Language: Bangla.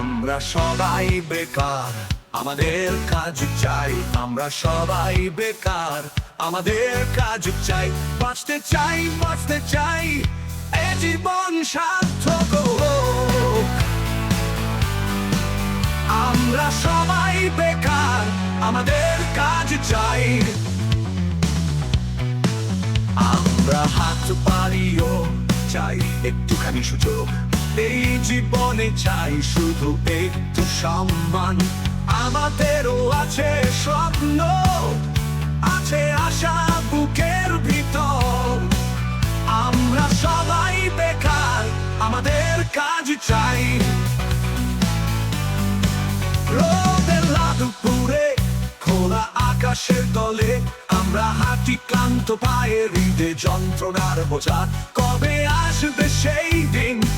আমরা সবাই বেকার, আমাদের কাজ চাই, আমরা সবাই বেকার, আমাদের কাজ চাই, বাঁচতে চাই বাঁচতে চাই, এ জীবন সার্থক আমরা সবাই বেকার, আমাদের কাজ চাই। আমরা হাত পারিও চাই, একটুখানি সুযোগ। এই জীবনে চাই শুধু একটু সম্মান। আমাদেরও আছে স্বপ্ন, আছে আশা বুকের ভিতর। আমরা সবাই বেকার, আমাদের কাজ চাই। রোদের লাদুপুরে, খোলা আকাশের তলে, আমরা হাঁটি ক্লান্ত পায়ে হৃদে যন্ত্রণার বোঝা। কবে আসবে সেই দিন?